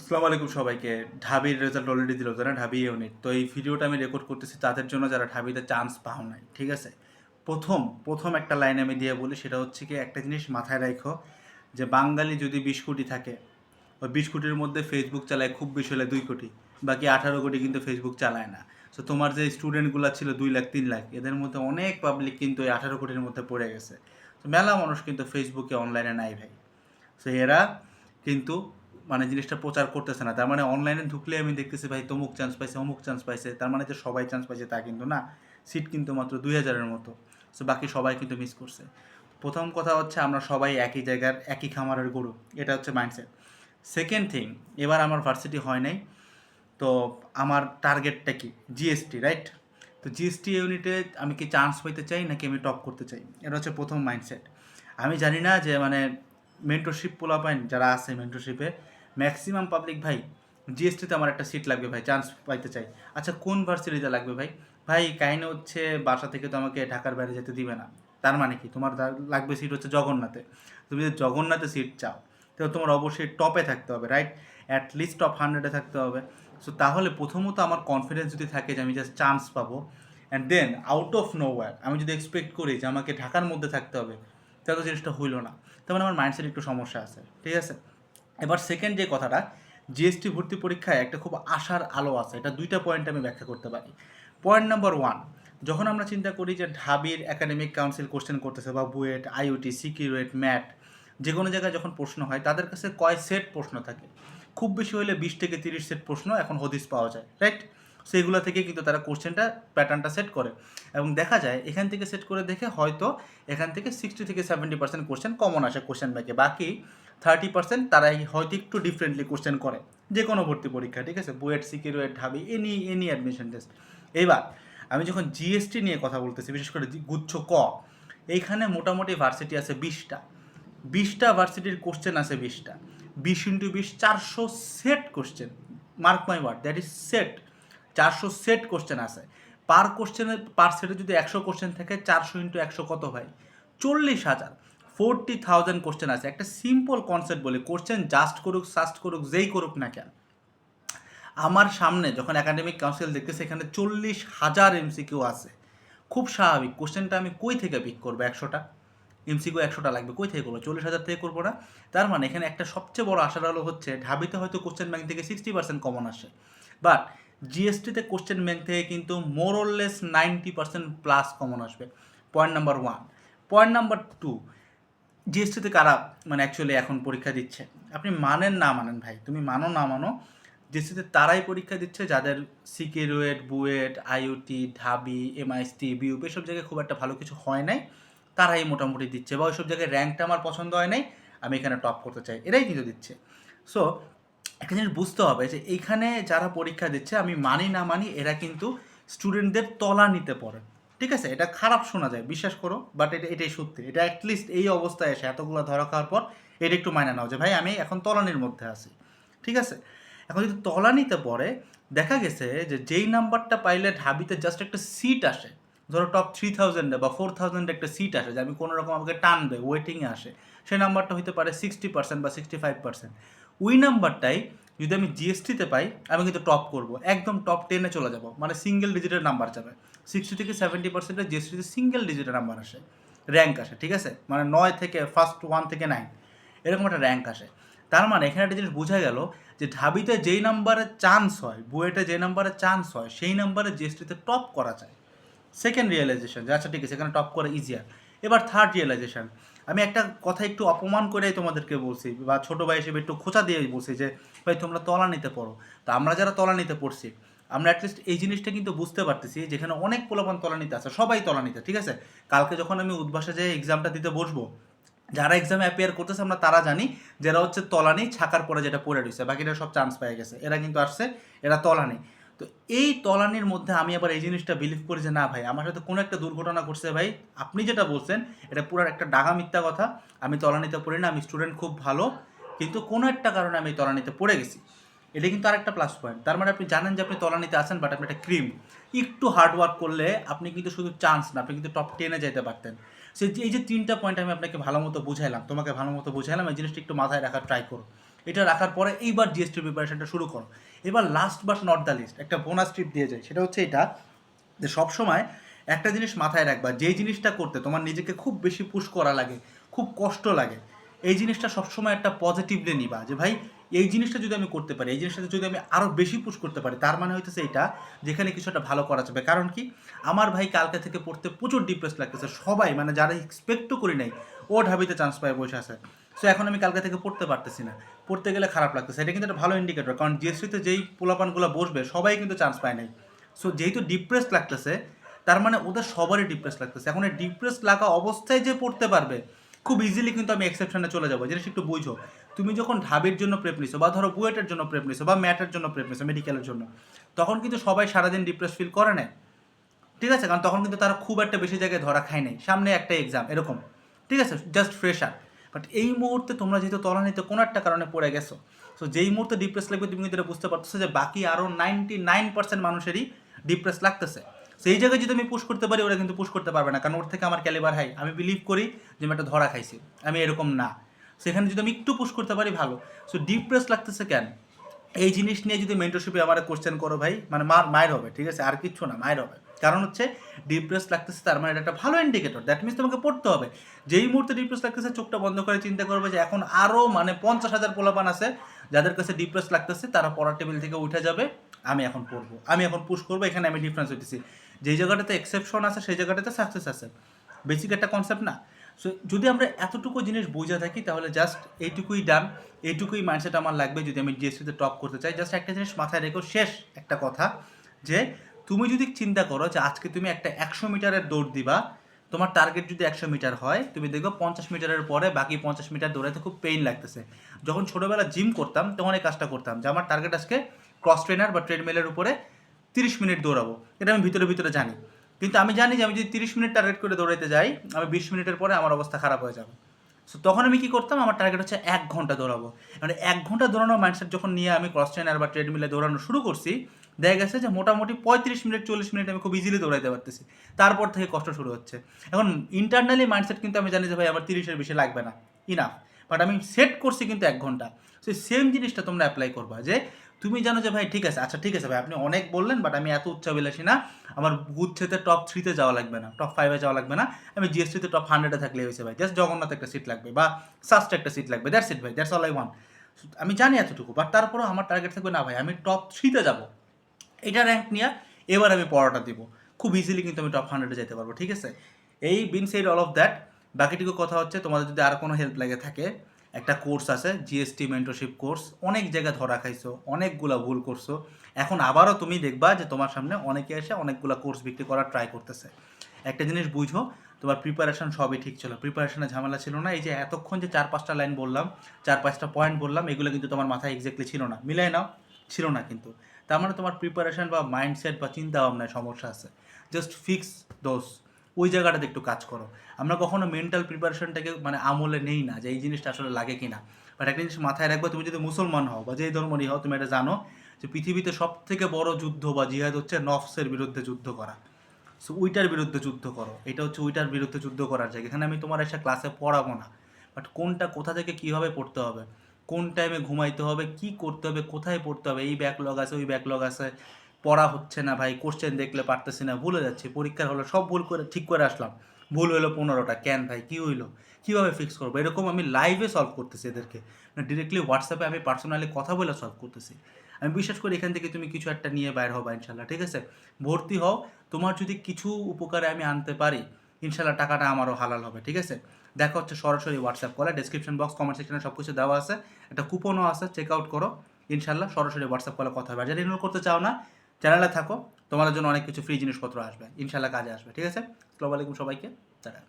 আসসালামু আলাইকুম সবাইকে। ঢাবির রেজাল্ট অলরেডি দিল তারা ঢাবি ইউনিট তো এই ভিডিওটা আমি রেকর্ড করতেছি তাদের জন্য যারা ঢাবিতে চান্স পাও নাই, ঠিক আছে? প্রথম প্রথম একটা লাইন আমি দিয়ে বলি, সেটা হচ্ছে কি, একটা জিনিস মাথায় রাখো যে বাঙালি যদি বিশ কোটি থাকে, ওই বিশ কোটির মধ্যে ফেসবুক চালায় খুব বেশি হলে দুই কোটি, বাকি আঠারো কোটি কিন্তু ফেসবুক চালায় না। তো তোমার যে স্টুডেন্টগুলো ছিল দুই লাখ, তিন লাখ, এদের মধ্যে অনেক পাবলিক কিন্তু এই আঠারো কোটির মধ্যে পড়ে গেছে। তো মেলা মানুষ কিন্তু ফেসবুকে অনলাইনে নাই ভাই। সো এরা কিন্তু মানে জিনিসটা প্রচার করতেছে না। তার মানে অনলাইনে ঢুকলে আমি দেখতেছি, ভাই, তমুক চান্স পাইছে, অমুক চান্স পাইছে। তার মানে যে সবাই চান্স পাইছে তা কিন্তু না। সিট কিন্তু মাত্র দুই হাজারের মতো। সো বাকি সবাই কিন্তু মিস করছে। প্রথম কথা হচ্ছে আমরা সবাই একই জায়গার, একই খামারের গরু। এটা হচ্ছে মাইন্ডসেট সেকেন্ড থিং এবার আমার ভার্সিটি হয় নাই। তো আমার টার্গেটটা কি? জিএসটি রাইট তো জিএসটি ইউনিটে আমি কি চান্স পাইতে চাই নাকি আমি টপ করতে চাই? এটা হচ্ছে প্রথম মাইন্ডসেট আমি জানি না যে মানে মেন্টরশিপ পোলাপাইন যারা আছে মেন্টরশিপে ম্যাক্সিমাম পাবলিক ভাই জিএসটিতে আমার একটা সিট লাগবে ভাই চান্স পাইতে চাই। আচ্ছা কোন ভার্সিটিতে লাগবে ভাই? ভাই, কাহিনী হচ্ছে বাসা থেকে তো আমাকে ঢাকার বাইরে যেতে দিবে না। তার মানে কি? তোমার লাগবে সিট হচ্ছে জগন্নাথে। তুমি যদি জগন্নাথে সিট চাও, তো তোমার অবশ্যই টপে থাকতে হবে রাইট অ্যাটলিস্ট টপ হান্ড্রেডে থাকতে হবে। সো তাহলে প্রথমত আমার কনফিডেন্স যদি থাকে যে আমি জাস্ট চান্স পাবো and then out of no আমি যদি এক্সপেক্ট করি যে আমাকে ঢাকার মধ্যে থাকতে হবে, তাহলে জিনিসটা হইল না। তার মানে আমার মাইন্ডসেট একটু সমস্যা আছে, ঠিক আছে? এবার সেকেন্ড যে কথাটা জিএসটি ভর্তি পরীক্ষায় একটা খুব আশার আলো আছে। এটা দুইটা পয়েন্ট আমি ব্যাখ্যা করতে পারি। পয়েন্ট নাম্বার ওয়ান যখন আমরা চিন্তা করি যে ঢাবির একাডেমিক কাউন্সিল কোশ্চেন করতেছে বা বুয়েট, আইওটি, সিকিউরেট, ম্যাট, যে কোনো জায়গায় যখন প্রশ্ন হয়, তাদের কাছে কয় সেট প্রশ্ন থাকে? খুব বেশি হলে বিশ থেকে তিরিশ সেট প্রশ্ন এখন হদিস পাওয়া যায় রাইট সেইগুলো থেকে কিন্তু তারা কোশ্চেনটা প্যাটার্নটা সেট করে। এবং দেখা যায়, এখান থেকে সেট করে দেখে হয়তো এখান থেকে সিক্সটি থেকে সেভেন্টি পার্সেন্ট কোশ্চেন কমন আসে কোশ্চেন ব্যাকে। বাকি থার্টি পার্সেন্ট তারাই হয়তো একটু ডিফারেন্টলি কোশ্চেন করে। যে কোনো ভর্তি পরীক্ষা, ঠিক আছে? বুয়েট সিকিউরেট ঢাবি এনি এনি অ্যাডমিশন টেস্ট এবার, আমি যখন জিএসটি নিয়ে কথা বলতেছি, বিশেষ করে গুচ্ছ ক, এইখানে মোটামুটি ভার্সিটি আছে বিশটা। বিশটা ভার্সিটির কোশ্চেন আছে বিশটা। বিশ ইন্টু বিশ, চারশো set question mark my word that is set চারশো সেট কোশ্চেন আছে। পার কোশ্চেনের পার সেটে যদি একশো কোশ্চেন থাকে, চারশো ইন্টু একশো কত হয়? চল্লিশ হাজার। ফোরটি থাউজেন্ড কোশ্চেন আছে। একটা সিম্পল কনসেপ্ট বলি কোশ্চেন জাস্ট করুক সাস্ট করুক, যেই করুক না কেন। আমার সামনে যখন একাডেমিক কাউন্সিল দেখতেছে, এখানে চল্লিশ হাজার এমসিকিউ আছে। খুব স্বাভাবিক কোশ্চেনটা আমি কই থেকে পিক করব? একশোটা? এমসিকিউ একশোটা লাগবে, কই থেকে করব? চল্লিশ হাজার থেকে করব না? তার মানে এখানে একটা সবচেয়ে বড় আশার আলো হচ্ছে, ঢাবিতে হয়তো কোশ্চেন ব্যাংক থেকে সিক্সটি পার্সেন্ট কমন আসে। বাট জিএসটিতে কোশ্চেন ব্যাংক থেকে কিন্তু more less ninety percent plus common আসবে। Point number one point number two জিএসটিতে কারা মানে অ্যাকচুয়ালি এখন পরীক্ষা দিচ্ছে? আপনি মানেন না মানেন ভাই, তুমি মানো না মানো জিএসটিতে তারাই পরীক্ষা দিচ্ছে যাদের সিকিউরেট বুয়েট আইওটি ঢাবি এমআইএসটি বিউপ এসব জায়গায় খুব একটা ভালো কিছু হয় নাই, তারাই মোটামুটি দিচ্ছে বা ওইসব জায়গায় র্যাঙ্কটা আমার পছন্দ হয় নাই, আমি এখানে টপ করতে চাই, এরাই কিন্তু দিচ্ছে। সো একটা জিনিস বুঝতে হবে যে এইখানে যারা পরীক্ষা দিচ্ছে, আমি মানি না মানি এরা কিন্তু স্টুডেন্টদের তলা নিতে পড়ে। ঠিক আছে? এটা খারাপ শোনা যায়, বিশ্বাস করো বাট এটা, এটাই সত্যি। এটা অ্যাটলিস্ট এই অবস্থায় এসে এতগুলো ধরা খাওয়ার পর এটা একটু মাইনে নাও যে, ভাই, আমি এখন তলানির মধ্যে আছি। ঠিক আছে? এখন যদি তলানিতে পড়ে, দেখা গেছে যে, যেই নাম্বারটা পাইলে ঢাবিতে জাস্ট একটা সিট আসে। ধরো টপ থ্রি থাউজেন্ডে বা ফোর থাউজেন্ডে একটা সিট আসে, যে, আমি কোনো রকম আমাকে টানবে ওয়েটিংয়ে আসে। সেই নাম্বারটা হতে পারে সিক্সটি পার্সেন্ট বা সিক্সটি ফাইভ পার্সেন্ট ওই নাম্বারটাই যদি আমি জিএসটিতে পাই, আমি কিন্তু টপ করব। একদম টপ টেনে চলে যাব। মানে সিঙ্গেল ডিজিটের নাম্বার যাবে। সিক্সটি থেকে সেভেন্টি পার্সেন্টে জিএসটিতে সিঙ্গেল ডিজিটের নাম্বার আসে। র্যাঙ্ক আসে, ঠিক আছে? মানে নয় থেকে ফার্স্ট ওয়ান থেকে নাইন এরকম একটা র্যাঙ্ক আসে। তার মানে এখানে একটা জিনিস বোঝা গেল যে ঢাবিতে যেই নাম্বারে চান্স হয়, বুয়েটে যে নাম্বারে চান্স হয়, সেই নাম্বারে জিএসটিতে টপ করা যায় সেকেন্ড রিয়েলাইজেশন যে আচ্ছা ঠিক আছে, এখানে টপ করা ইজিয়ার এবার থার্ড রিয়েলাইজেশন আমি একটা কথা একটু অপমান করেই তোমাদেরকে বলছি, বা ছোটো ভাই হিসেবে একটু খোঁচা দিয়ে বলছি যে, ভাই, তোমরা তলা নিতে পড়ো। তা আমরা যারা তলা নিতে পড়ছি, আমরা অ্যাটলিস্ট এই জিনিসটা কিন্তু বুঝতে পারতেছি যেখানে অনেক পোলাপান তলা নিতে আছে, সবাই তলা নিতে, ঠিক আছে? কালকে যখন আমি উদ্ভাসে যে এক্সামটা দিতে বসবো, যারা এক্সামে অ্যাপিয়ার করতেছে আমরা তারা জানি যারা হচ্ছে তলানি ছাকার পরে যেটা পড়ে রয়েছে বাকিটা সব চান্স পেয়ে গেছে। এরা কিন্তু আসছে, এরা তলানি তো এই তলানির মধ্যে আমি আবার এই জিনিসটা বিলিভ করি যে না ভাই, আমার সাথে কোনো একটা দুর্ঘটনা ঘটছে ভাই। আপনি যেটা বলছেন, এটা পুরো একটা ডাগা মিথ্যা কথা। আমি তলানিতে পড়ি না, আমি স্টুডেন্ট খুব ভালো, কিন্তু কোনো একটা কারণে আমি তলানিতে পড়ে গেছি। এটা কিন্তু আরেকটা প্লাস পয়েন্ট তার মানে আপনি জানেন যে আপনি তলানিতে আছেন বাট আপনি একটা ক্রিম একটু হার্ড ওয়ার্ক করলে আপনি কিন্তু শুধু চান্স না, আপনি কিন্তু টপ টেনে যেতে পারতেন। সে এই যে তিনটা পয়েন্ট আমি আপনাকে ভালো মতো বুঝাইলাম, তোমাকে ভালো মতো বুঝাইলাম, এই জিনিসটা একটু মাথায় রাখার ট্রাই করো। এটা রাখার পরে এইবার জিএসটি প্রিপারেশনটা শুরু করো। এবার last but not the least একটা বোনাস ট্রিপ দিয়ে যায় সেটা হচ্ছে এটা যে সবসময় একটা জিনিস মাথায় রাখবা, যেই জিনিসটা করতে তোমার নিজেকে খুব বেশি পুশ করা লাগে, খুব কষ্ট লাগে, এই জিনিসটা সবসময় একটা পজিটিভলি নিবা যে ভাই, এই জিনিসটা যদি আমি করতে পারি, এই জিনিসটা যদি আমি আরও বেশি পুশ করতে পারি, তার মানে হইতেছে এটা যেখানে কিছু একটা ভালো করা যাবে। কারণ কি? আমার ভাই কালকে থেকে পড়তে প্রচুর ডিপ্রেস লাগতেছে। সবাই মানে যারা এক্সপেক্টও করি নাই, ও ঢাবিতে চান্স পায় বসে আছে। সো এখন আমি কালকে থেকে পড়তে পারতেছি না। পড়তে গেলে খারাপ লাগতেছে। এটা কিন্তু একটা ভালো ইন্ডিকেটর কারণ জিএসসিতে যেই পোলাপানগুলো বসবে, সবাই কিন্তু চান্স পায় নাই। সো যেহেতু ডিপ্রেস লাগতেছে, তার মানে ওদের সবারই ডিপ্রেস লাগতেছে। এখন এই ডিপ্রেস লাগা অবস্থায় যে পড়তে পারবে, খুব ইজিলি কিন্তু আমি এক্সেপশনে চলে যাব। জিনিস একটু বুঝো। তুমি যখন ঢাবির জন্য প্রেপ নিছো, বা ধরো বুয়েটের জন্য প্রেপ নিছো, বা ম্যাটের জন্য প্রেপ নিছো মেডিকেলের জন্য, তখন কিন্তু সবাই সারাদিন ডিপ্রেস ফিল করে নেয় ঠিক আছে? কারণ তখন কিন্তু তারা খুব একটা বেশি জায়গায় ধরা খায় নাই। সামনে একটা এক্সাম এরকম। ঠিক আছে? জাস্ট ফ্রেশার বাট এই মুহূর্তে তোমরা যেহেতু তলানিতে কোনো একটা কারণে পড়ে গেছো। সো যেই মুহূর্তে ডিপ্রেস লাগবে, তুমি কিন্তু এটা বুঝতে পারতেছো যে বাকি আরও নাইনটি নাইন পার্সেন্ট মানুষেরই ডিপ্রেস লাগতেছে। সেই জায়গায় যদি আমি পুশ করতে পারি, ওরা কিন্তু পুশ করতে পারবে না, কারণ ওর থেকে আমার ক্যালিবার হাই আমি বিলিভ করি যে আমি একটা ধরা খাইছি। আমি এরকম না। সেখানে যদি আমি একটু পুশ করতে পারি, ভালো। সো ডিপ্রেস লাগতেছে কেন? এই জিনিস নিয়ে যদি মেন্টরশিপে আমার কোশ্চেন করো ভাই মানে মার, মায়ের হবে, ঠিক আছে? আর কিচ্ছু না, মায়ের হবে। কারণ হচ্ছে ডিপ্রেস লাগতেছে, তার মানে এটা একটা ভালো ইন্ডিকেটর দ্যাট মিনস তোমাকে পড়তে হবে। যেই মুহূর্তে ডিপ্রেস লাগতেছে, চোখটা বন্ধ করে চিন্তা করবে যে এখন আরও মানে পঞ্চাশ হাজার পোলাপান আছে, যাদের কাছে ডিপ্রেস লাগতেছে, তারা পড়ার টেবিল থেকে উঠে যাবে, আমি এখন পড়ব, আমি এখন পুশ করব, এখানে আমি ডিফারেন্স হইতেছি। যেই জায়গাটাতে এক্সেপশন আছে, সেই জায়গাটাতে সাকসেস আছে। বেসিক একটা কনসেপ্ট না। সো যদি আমরা এতটুকু জিনিস বুঝে থাকি, তাহলে জাস্ট এইটুকুই ডান এইটুকুই মাইন্ডসেট আমার লাগবে, যদি আমি জিএসসিতে টপ করতে চাই। জাস্ট একটা জিনিস মাথায় রেখো শেষ একটা কথা, যে তুমি যদি চিন্তা করো যে আজকে তুমি একটা একশো মিটারের দৌড় দিবা, তোমার টার্গেট যদি একশো মিটার হয়, তুমি দেখবে পঞ্চাশ মিটারের পরে বাকি পঞ্চাশ মিটার দৌড়াতে খুব পেইন লাগতেছে। যখন ছোটোবেলা জিম করতাম, তখন এই কাজটা করতাম যে আমার টার্গেট আজকে ক্রস ট্রেনার বা ট্রেডমিলের উপরে তিরিশ মিনিট দৌড়াবো। এটা আমি ভিতরে ভিতরে জানি। কিন্তু আমি জানি যে আমি যদি তিরিশ মিনিট টার্গেট করে দৌড়াইতে যাই, আমি বিশ মিনিটের পরে আমার অবস্থা খারাপ হয়ে যাবে। সো তখন আমি কী করতাম, আমার টার্গেট হচ্ছে এক ঘণ্টা দৌড়াবো। মানে এক ঘণ্টা দৌড়ানোর মাইন্ডসেট যখন নিয়ে আমি ক্রস ট্রেনার বা ট্রেডমিলে দৌড়ানো শুরু করছি দেখা গেছে যে মোটামুটি পঁয়ত্রিশ মিনিট, চল্লিশ মিনিট আমি খুব ইজিলি দৌড়াইতে পারতেছি। তারপর থেকে কষ্ট শুরু হচ্ছে। এখন ইন্টারনালি মাইন্ডসেট কিন্তু আমি জানি যে ভাই, আমার তিরিশের বেশি লাগবে না। ইনাফ বাট আমি সেট করছি কিন্তু এক ঘণ্টা। সেই সেম জিনিসটা তোমরা অ্যাপ্লাই করবা যে, তুমি জানো যে ভাই, ঠিক আছে আচ্ছা ঠিক আছে ভাই, আপনি অনেক বললেন বাট আমি এত উচ্চাবিলাসী না। আমার গুচ্ছেতে টপ থ্রিতে যাওয়া লাগবে না টপ ফাইভে যাওয়া লাগবে না। আমি জিএসটিতে টপ হান্ড্রেডে থাকলে হয়েছে ভাই। জাস্ট জগন্নাথ একটা সিট লাগবে বা সাস্ট একটা সিট লাগবে। দ্যাটস ইট ভাই দ্যাটস অল আই ওয়ান আমি জানি এতটুকু বাট তারপরেও আমার টার্গেট থাকবে, না ভাই, আমি টপ থ্রিতে যাব। এটা র্যাঙ্ক নিয়ে, এবার আমি পড়াটা দিব। খুব ইজিলি কিন্তু আমি টপ হান্ড্রেডে যেতে পারব, ঠিক আছে? এই beside all of that বাকিটুকু কথা হচ্ছে, তোমাদের যদি আর কোনো হেল্প লাগে থাকে, একটা কোর্স আছে জিএসটি মেন্টরশিপ কোর্স অনেক জায়গায় ধরা খাইছো, অনেকগুলা ভুল করছ। এখন আবারও তুমি দেখবা যে তোমার সামনে অনেকে এসে অনেকগুলা কোর্স বিক্রি করার ট্রাই করতেছে। একটা জিনিস বুঝো, তোমার প্রিপারেশন সবই ঠিক ছিল। প্রিপারেশনে ঝামেলা ছিল না, এই যে এতক্ষণ যে চার পাঁচটা লাইন বললাম, চার পাঁচটা পয়েন্ট বললাম, এগুলো কিন্তু তোমার মাথায় এক্স্যাক্টলি ছিল না। মিলাই নাও, ছিল না কিন্তু। তার মানে তোমার প্রিপারেশান বা মাইন্ডসেট বা চিন্তা ভাবনায় সমস্যা আছে। জাস্ট ফিক্স দোষ ওই জায়গাটাতে একটু কাজ করো। আমরা কখনো মেন্টাল প্রিপারেশনটাকে মানে আমলে নেই না যে এই জিনিসটা আসলে লাগে কি না বাট একটা জিনিস মাথায় রাখব, তুমি যদি মুসলমান হও বা যেই ধর্মরই হও, তুমি এটা জানো যে পৃথিবীতে সব থেকে বড় যুদ্ধ বা জিহাদ হচ্ছে নফসের বিরুদ্ধে যুদ্ধ করা। সো ওইটার বিরুদ্ধে যুদ্ধ করো। এটা হচ্ছে ওইটার বিরুদ্ধে যুদ্ধ করার জায়গা। এখানে আমি তোমার এসে ক্লাসে পড়াবো না। বাট কোনটা কোথা থেকে কীভাবে পড়তে হবে? কোন টাইমে ঘুমাইতে হবে, কি করতে হবে, কোথায় পড়তে হবে, এই ব্যাকলগ আছে, ওই ব্যাকলগ আছে, পড়া হচ্ছে না ভাই কোশ্চেন দেখলে পারতেছি না, ভুলে যাচ্ছে, পরীক্ষার হলো সব ভুল করে, ঠিক করে আসলাম, ভুল হলো পনেরোটা, কেন ভাই, কী হইল, কীভাবে ফিক্স করব, এরকম আমি লাইভে সলভ করতেছি এদেরকে ডিরেক্টলি হোয়াটসঅ্যাপে আমি পার্সোনালি কথা বলে সলভ করতেছি, আমি বিশ্বাস করি এখান থেকে তুমি কিছু একটা নিয়ে বাইর হবা ইনশাল্লাহ, ঠিক আছে, ভর্তি হও, তোমার যদি কিছু উপকারে আমি আনতে পারি ইনশাল্লাহ টাকাটা আমারও হালাল হবে, ঠিক আছে? দেখা হচ্ছে সরাসরি হোয়াটসঅ্যাপ কলে ডিসক্রিপশন বক্স কমেন্ট সেকশনে সব কিছু দেওয়া আছে। একটা কুপনও আছে চেক আউট করো ইনশাল্লাহ সরাসরি হোয়াটসঅ্যাপ কলে কথা হবে। আর যারা করতে চাও না চ্যানেলে থাকো, তোমাদের জন্য অনেক কিছু ফ্রি জিনিসপত্র আসবে ইনশাল্লাহ কাজে আসবে, ঠিক আছে? আসসালামু আলাইকুম সবাইকে, টাটা।